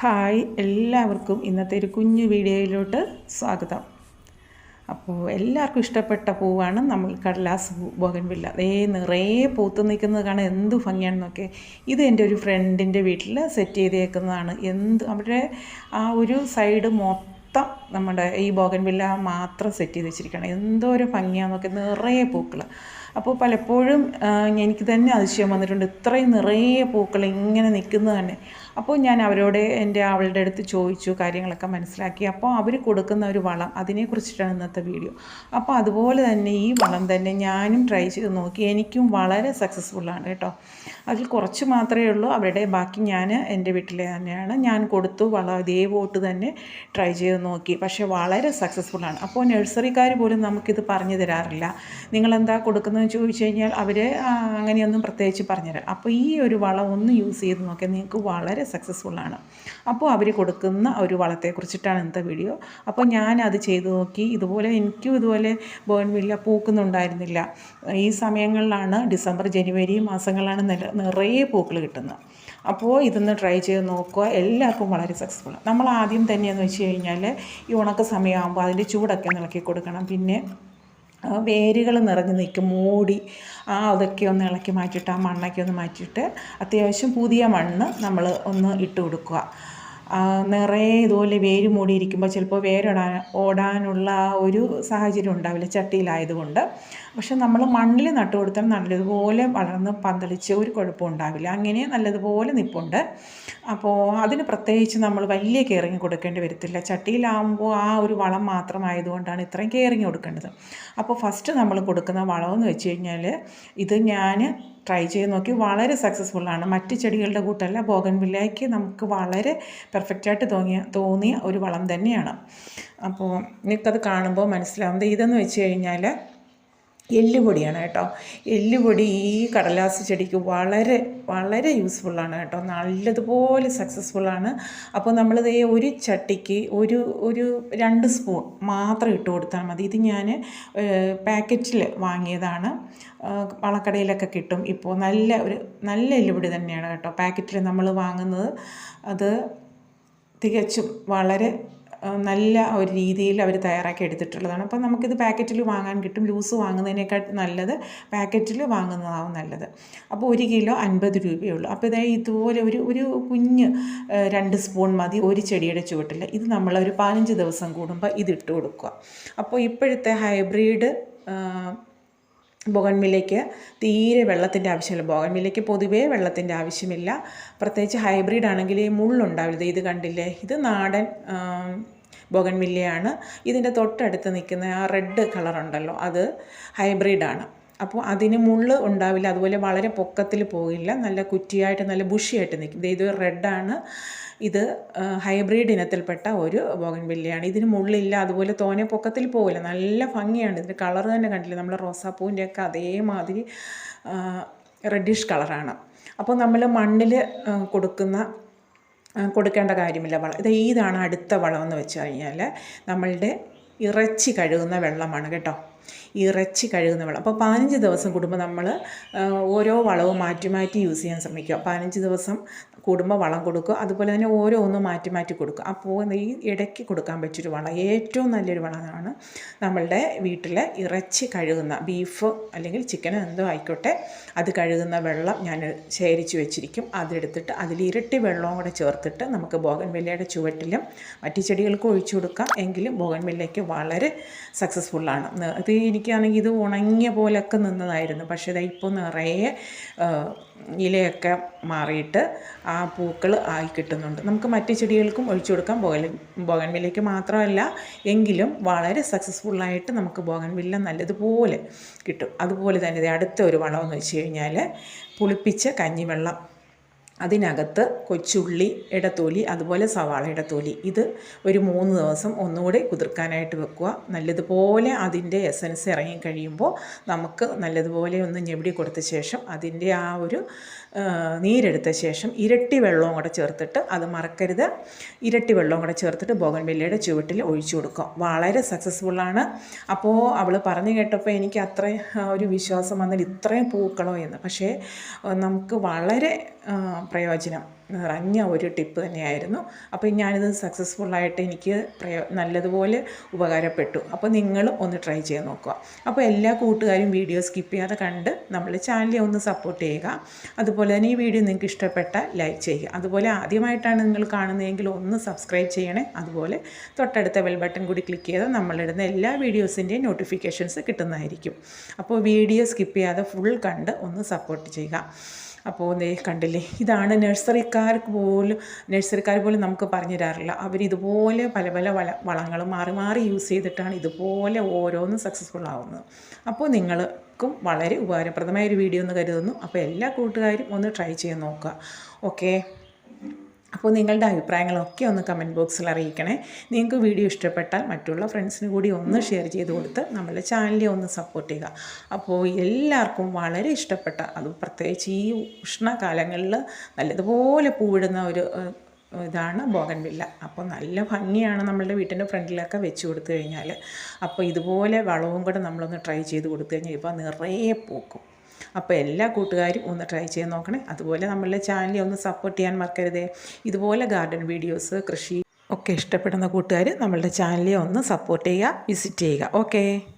Hi എല്ലാവർക്കും ഇന്നത്തെ ഒരു കുഞ്ഞു വീഡിയോയിലോട്ട് സ്വാഗതം. അപ്പോൾ എല്ലാവർക്കും ഇഷ്ടപ്പെട്ട പൂവാണ് നമ്മൾ കടലാസ് പൂ ബോഗൻവില്ല. അതേ നിറയെ പൂത്ത് നിൽക്കുന്നത് കാണാൻ എന്ത് ഭംഗിയാണെന്നൊക്കെ. ഇത് എന്റെ ഒരു ഫ്രണ്ടിന്റെ വീട്ടിൽ സെറ്റ് ചെയ്തേക്കുന്നതാണ്. എന്ത് അവരുടെ ആ ഒരു സൈഡ് മൊത്തം നമ്മുടെ ഈ ബോഗൻവില്ല മാത്രം സെറ്റ് ചെയ്ത് വെച്ചിരിക്കണം എന്തോ ഒരു ഭംഗിയാണെന്നൊക്കെ നിറയെ പൂക്കൾ അപ്പോൾ പലപ്പോഴും എനിക്ക് തന്നെ അതിശയം വന്നിട്ടുണ്ട്. ഇത്രയും നിറയെ പൂക്കൾ ഇങ്ങനെ നിൽക്കുന്നത് തന്നെ. അപ്പോൾ ഞാൻ അവരോട് എന്റെ അവളുടെ അടുത്ത് ചോദിച്ചു കാര്യങ്ങളൊക്കെ മനസ്സിലാക്കി. അപ്പോൾ അവർ കൊടുക്കുന്ന ഒരു വളം അതിനെക്കുറിച്ചിട്ടാണ് ഇന്നത്തെ വീഡിയോ. അപ്പോൾ അതുപോലെ തന്നെ ഈ വളം തന്നെ ഞാനും ട്രൈ ചെയ്ത് നോക്കി. എനിക്കും വളരെ സക്സസ്ഫുള്ളാണ് കേട്ടോ. അതിൽ കുറച്ച് മാത്രമേ ഉള്ളൂ. അവരുടെ ബാക്കി ഞാൻ എന്റെ വീട്ടിലെ തന്നെയാണ്. ഞാൻ കൊടുത്തു വളം ഇതേ വോട്ട് തന്നെ ട്രൈ ചെയ്ത് നോക്കി. പക്ഷേ വളരെ സക്സസ്ഫുള്ളാണ് അപ്പോൾ നഴ്സറിക്കാർ പോലും നമുക്കിത് പറഞ്ഞു തരാറില്ല. നിങ്ങളെന്താ കൊടുക്കുന്നതെന്ന് ചോദിച്ചു കഴിഞ്ഞാൽ അവർ അങ്ങനെയൊന്നും പ്രത്യേകിച്ച് പറഞ്ഞുതരാം അപ്പോൾ ഈ ഒരു വളം ഒന്ന് യൂസ് ചെയ്ത് നോക്കിയാൽ നിങ്ങൾക്ക് വളരെ സക്സസ്ഫുള്ളാണ് അപ്പോൾ അവർ കൊടുക്കുന്ന ഒരു വളത്തെക്കുറിച്ചിട്ടാണ് ഇന്നത്തെ വീഡിയോ. അപ്പോൾ ഞാൻ അത് ചെയ്തു നോക്കി. ഇതുപോലെ എനിക്കും ഇതുപോലെ ബോൺവില്ല പൂക്കുന്നുണ്ടായിരുന്നില്ല. ഈ സമയങ്ങളിലാണ് ഡിസംബർ ജനുവരി മാസങ്ങളിലാണ് നിറയെ പൂക്കൾ കിട്ടുന്നത്. അപ്പോൾ ഇതൊന്ന് ട്രൈ ചെയ്ത് നോക്കുക. എല്ലാവർക്കും വളരെ സക്സസ്ഫുൾ നമ്മൾ ആദ്യം തന്നെയെന്ന് വെച്ച് കഴിഞ്ഞാൽ ഈ ഉണക്ക സമയമാകുമ്പോൾ അതിന്റെ ചൂടൊക്കെ ഒന്ന് ഇളക്കി കൊടുക്കണം. പിന്നെ വേരുകൾ നിറഞ്ഞ് നിൽക്കും. മൂടി ആ അതൊക്കെ ഒന്ന് ഇളക്കി മാറ്റിയിട്ട് ആ മണ്ണൊക്കെ ഒന്ന് മാറ്റിയിട്ട് അത്യാവശ്യം പുതിയ മണ്ണ് നമ്മൾ ഒന്ന് ഇട്ട് കൊടുക്കുക. നിറയെ ഇതുപോലെ വേര് മൂടിയിരിക്കുമ്പോൾ ചിലപ്പോൾ വേരോടാൻ ഓടാനുള്ള ആ ഒരു സാഹചര്യം ഉണ്ടാവില്ല ചട്ടിയിലായതുകൊണ്ട്. പക്ഷെ നമ്മൾ മണ്ണിൽ നട്ടു കൊടുത്താൽ നല്ലതുപോലെ വളർന്ന് പന്തളിച്ച് ഒരു കുഴപ്പവും ഉണ്ടാവില്ല. അങ്ങനെ നല്ലതുപോലെ നിൽപ്പുണ്ട് അപ്പോൾ അതിന് പ്രത്യേകിച്ച് നമ്മൾ വലിയ കെയറിങ് കൊടുക്കേണ്ടി വരത്തില്ല. ചട്ടിയിലാകുമ്പോൾ ആ ഒരു വളം മാത്രമായതുകൊണ്ടാണ് ഇത്രയും കെയറിങ് കൊടുക്കേണ്ടത്. അപ്പോൾ ഫസ്റ്റ് നമ്മൾ കൊടുക്കുന്ന വളമെന്ന് വെച്ച് കഴിഞ്ഞാൽ ഇത് ഞാൻ ട്രൈ ചെയ്ത് നോക്കി. വളരെ സക്സസ്ഫുൾ ആണ്. മറ്റ് ചെടികളുടെ കൂട്ടല്ല. ബോഗൻവില്ലയ്ക്ക് നമുക്ക് വളരെ പെർഫെക്റ്റായിട്ട് തോന്നിയ തോന്നിയ ഒരു വളം തന്നെയാണ്. അപ്പോൾ നിങ്ങൾക്കത് കാണുമ്പോൾ മനസ്സിലാവുന്നത് ഇതെന്ന് വെച്ച് കഴിഞ്ഞാൽ എല്ലുപൊടിയാണ് കേട്ടോ. എല്ലുപൊടി ഈ കടലാസ് ചെടിക്ക് വളരെ വളരെ യൂസ്ഫുള്ളാണ് കേട്ടോ. നല്ലതുപോലെ സക്സസ്ഫുള്ളാണ് അപ്പോൾ നമ്മളിത് ഈ ഒരു ചട്ടിക്ക് ഒരു ഒരു രണ്ട് സ്പൂൺ മാത്രം ഇട്ട് കൊടുത്താൽ മതി. ഇത് ഞാൻ പാക്കറ്റിൽ വാങ്ങിയതാണ്. വളക്കടയിലൊക്കെ കിട്ടും. ഇപ്പോൾ നല്ല ഒരു നല്ല എല്ലുപൊടി തന്നെയാണ് കേട്ടോ. പാക്കറ്റിൽ നമ്മൾ വാങ്ങുന്നത്. അത് തികച്ചും വളരെ നല്ല ഒരു രീതിയിൽ അവർ തയ്യാറാക്കി എടുത്തിട്ടുള്ളതാണ്. അപ്പോൾ നമുക്കിത് പാക്കറ്റിൽ വാങ്ങാൻ കിട്ടും. ലൂസ് വാങ്ങുന്നതിനേക്കാൾ നല്ലത് പാക്കറ്റിൽ വാങ്ങുന്നതാവും നല്ലത്. അപ്പോൾ ഒരു കിലോ അൻപത് രൂപയേ ഉള്ളൂ അപ്പോൾ ഇതായി ഇതുപോലെ ഒരു ഒരു കുഞ്ഞ് രണ്ട് സ്പൂൺ മതി. ഒരു ചെടിയുടെ ചുവട്ടിൽ. ഇത് നമ്മൾ ഒരു പതിനഞ്ച് ദിവസം കൂടുമ്പോൾ ഇതിട്ട് കൊടുക്കുക. അപ്പോൾ ഇപ്പോഴത്തെ ഹൈബ്രിഡ് ബോഗൺവില്ലയ്ക്ക് തീരെ വെള്ളത്തിന്റെ ആവശ്യമില്ല. ബോഗൻവില്ലയ്ക്ക് പൊതുവേ വെള്ളത്തിന്റെ ആവശ്യമില്ല. പ്രത്യേകിച്ച് ഹൈബ്രിഡ് ആണെങ്കിൽ മുള്ളുണ്ടാവില്ല. ഇത് കണ്ടില്ലേ? ഇത് നാടൻ ബോഗൻവില്ലയാണ് ഇതിന്റെ തൊട്ടടുത്ത് നിൽക്കുന്ന ആ റെഡ് കളറുണ്ടല്ലോ അത് ഹൈബ്രിഡാണ് അപ്പോൾ അതിന് മുള്ള് ഉണ്ടാവില്ല അതുപോലെ വളരെ പൊക്കത്തിൽ പോകില്ല നല്ല കുറ്റിയായിട്ട് നല്ല ബുഷിയായിട്ട് നിൽക്കും. ഇത് റെഡാണ്. ഇത് ഹൈബ്രിഡ് ഇനത്തിൽപ്പെട്ട ഒരു ബോഗൻവില്ലയാണ് ഇതിന് മുള്ളില്ല അതുപോലെ തോനെ പൊക്കത്തിൽ പോകില്ല. നല്ല ഭംഗിയാണ്. ഇതിന്റെ കളർ തന്നെ കണ്ടില്ല? നമ്മുടെ റോസാപ്പൂവിന്റെയൊക്കെ അതേമാതിരി റെഡിഷ് കളറാണ് അപ്പോൾ നമ്മൾ മണ്ണിൽ കൊടുക്കുന്ന കൊടുക്കേണ്ട കാര്യമില്ല വളം. ഇത് ഇതാണ് അടുത്ത വളം എന്ന് വെച്ച് കഴിഞ്ഞാൽ നമ്മളുടെ ഇറച്ചി കഴുകുന്ന വെള്ളമാണ് കേട്ടോ. ഇറച്ചി കഴുകുന്ന വെള്ളം. അപ്പോൾ പതിനഞ്ച് ദിവസം കൂടുമ്പോൾ നമ്മൾ ഓരോ വളവും മാറ്റി മാറ്റി യൂസ് ചെയ്യാൻ ശ്രമിക്കുക. പതിനഞ്ച് ദിവസം കൂടുമ്പോൾ വളം കൊടുക്കുക. അതുപോലെ തന്നെ ഓരോ മാറ്റി മാറ്റി കൊടുക്കുക. അപ്പോൾ ഈ ഇടയ്ക്ക് കൊടുക്കാൻ പറ്റിയൊരു വളം ഏറ്റവും നല്ലൊരു വളമാണ് നമ്മളുടെ വീട്ടിൽ ഇറച്ചി കഴുകുന്ന ബീഫ് അല്ലെങ്കിൽ ചിക്കൻ എന്തോ ആയിക്കോട്ടെ അത് കഴുകുന്ന വെള്ളം ഞാൻ ശേഖരിച്ച് വെച്ചിരിക്കും. അതെടുത്തിട്ട് അതിൽ ഇരട്ടി വെള്ളവും കൂടെ ചേർത്തിട്ട് നമുക്ക് ബോഗൻവില്ലയുടെ ചുവട്ടിലും മറ്റു ചെടികൾക്കും ഒഴിച്ചു കൊടുക്കാം. എങ്കിലും ബോഗൻവില്ലയ്ക്ക് വളരെ സക്സസ്ഫുള്ളാണ്. ഇത് എനിക്കാണെങ്കിൽ ഇത് ഉണങ്ങിയ പോലെയൊക്കെ നിന്നതായിരുന്നു. പക്ഷേ ഇതാ ഇപ്പോൾ നിറയെ ഇലയൊക്കെ മാറിയിട്ട് ആ പൂക്കൾ ആയി കിട്ടുന്നുണ്ട്. നമുക്ക് മറ്റ് ചെടികൾക്കും ഒഴിച്ചു കൊടുക്കാം. ബോഗൻ ബോഗൻവില്ലയ്ക്ക് മാത്രമല്ല എങ്കിലും വളരെ സക്സസ്ഫുള്ളായിട്ട് നമുക്ക് ബോഗൻവില്ല നല്ലതുപോലെ കിട്ടും. അതുപോലെ തന്നെ അടുത്ത ഒരു വളമെന്ന് വെച്ച് കഴിഞ്ഞാൽ പുളിപ്പിച്ച കഞ്ഞിവെള്ളം. അതിനകത്ത് കൊച്ചുള്ളി ഇടത്തോലി അതുപോലെ സവാള ഇടത്തോലി. ഇത് ഒരു മൂന്ന് ദിവസം ഒന്നുകൂടി കുതിർക്കാനായിട്ട് വെക്കുക. നല്ലതുപോലെ അതിന്റെ എസൻസ് ഇറങ്ങി കഴിയുമ്പോൾ നമുക്ക് നല്ലതുപോലെ ഒന്ന് ഞെവിടി കൊടുത്ത ശേഷം അതിന്റെ ആ ഒരു നീരെടുത്ത ശേഷം ഇരട്ടി വെള്ളവും കൂടെ ചേർത്തിട്ട് അത് മറക്കരുത്. ഇരട്ടി വെള്ളവും കൂടെ ചേർത്തിട്ട് ബോഗൻവില്ലയുടെ ചുവട്ടിൽ ഒഴിച്ചു കൊടുക്കും. വളരെ സക്സസ്ഫുള്ളാണ് അപ്പോൾ അവൾ പറഞ്ഞു കേട്ടപ്പോൾ എനിക്ക് അത്രയും ഒരു വിശ്വാസം വന്നാൽ ഇത്രയും പൂക്കളോ എന്ന്. പക്ഷേ നമുക്ക് വളരെ പ്രയോജനം. നിറഞ്ഞ ഒരു ടിപ്പ് തന്നെയായിരുന്നു. അപ്പോൾ ഞാനിത് സക്സസ്ഫുള്ളായിട്ട് എനിക്ക് പ്രയോ നല്ലതുപോലെ ഉപകാരപ്പെട്ടു. അപ്പോൾ നിങ്ങളും ഒന്ന് ട്രൈ ചെയ്ത് നോക്കുക. അപ്പോൾ എല്ലാ കൂട്ടുകാരും വീഡിയോ സ്കിപ്പ് ചെയ്യാതെ കണ്ട് നമ്മൾ ചാനലിൽ ഒന്ന് സപ്പോർട്ട് ചെയ്യുക. അതുപോലെ തന്നെ ഈ വീഡിയോ നിങ്ങൾക്ക് ഇഷ്ടപ്പെട്ട ലൈക്ക് ചെയ്യുക. അതുപോലെ ആദ്യമായിട്ടാണ് നിങ്ങൾ കാണുന്നതെങ്കിൽ ഒന്ന് സബ്സ്ക്രൈബ് ചെയ്യണേ. അതുപോലെ തൊട്ടടുത്ത ബെൽ ബട്ടൺ കൂടി ക്ലിക്ക് ചെയ്താൽ നമ്മളിടുന്ന എല്ലാ വീഡിയോസിന്റെയും നോട്ടിഫിക്കേഷൻസ് കിട്ടുന്നതായിരിക്കും. അപ്പോൾ വീഡിയോ സ്കിപ്പ് ചെയ്യാതെ ഫുൾ കണ്ട് ഒന്ന് സപ്പോർട്ട് ചെയ്യുക. അപ്പോൾ ദേ കണ്ടില്ലേ? ഇതാണ് നഴ്സറിക്കാർക്ക് പോലും നഴ്സറിക്കാർ പോലും നമുക്ക് പറഞ്ഞു തരാറില്ല അവരിതുപോലെ പല പല വള വളങ്ങൾ മാറി മാറി യൂസ് ചെയ്തിട്ടാണ് ഇതുപോലെ ഓരോന്നും സക്സസ്ഫുൾ ആവുന്നത്. അപ്പോൾ നിങ്ങൾക്കും വളരെ ഉപകാരപ്രദമായ ഒരു വീഡിയോ എന്ന് കരുതുന്നു. അപ്പോൾ എല്ലാ കൂട്ടുകാരും ഒന്ന് ട്രൈ ചെയ്യാൻ നോക്കുക. ഓക്കേ? അപ്പോൾ നിങ്ങളുടെ അഭിപ്രായങ്ങളൊക്കെ ഒന്ന് കമന്റ് ബോക്സിൽ അറിയിക്കണേ. നിങ്ങൾക്ക് വീഡിയോ ഇഷ്ടപ്പെട്ടാൽ മറ്റുള്ള ഫ്രണ്ട്സിന് കൂടി ഒന്ന് ഷെയർ ചെയ്ത് കൊടുത്ത് നമ്മുടെ ചാനലിനെ ഒന്ന് സപ്പോർട്ട് ചെയ്യുക. അപ്പോൾ എല്ലാവർക്കും വളരെ ഇഷ്ടപ്പെട്ട അത് പ്രത്യേകിച്ച് ഈ ഉഷ്ണകാലങ്ങളിൽ നല്ലതുപോലെ പൂവിടുന്ന ഒരു ഇതാണ് ബോഗൻവില്ല. അപ്പോൾ നല്ല ഭംഗിയാണ് നമ്മളുടെ വീട്ടിന്റെ ഫ്രണ്ടിലൊക്കെ വെച്ച് കൊടുത്തു കഴിഞ്ഞാൽ അപ്പോൾ ഇതുപോലെ വളവും കൂടെ നമ്മളൊന്ന് ട്രൈ ചെയ്ത് കൊടുത്തു കഴിഞ്ഞാൽ ഇപ്പോൾ നിറയെ പൂക്കും. അപ്പോൾ എല്ലാ കൂട്ടുകാരും ഒന്ന് ട്രൈ ചെയ്ത് നോക്കണേ. അതുപോലെ നമ്മളുടെ ചാനലിൽ ഒന്ന് സപ്പോർട്ട് ചെയ്യാൻ മറക്കരുതേ. ഇതുപോലെ ഗാർഡൻ വീഡിയോസ് കൃഷി ഒക്കെ ഇഷ്ടപ്പെടുന്ന കൂട്ടുകാർ നമ്മളുടെ ചാനലിൽ ഒന്ന് സപ്പോർട്ട് ചെയ്യുക വിസിറ്റ് ചെയ്യുക. ഓക്കേ.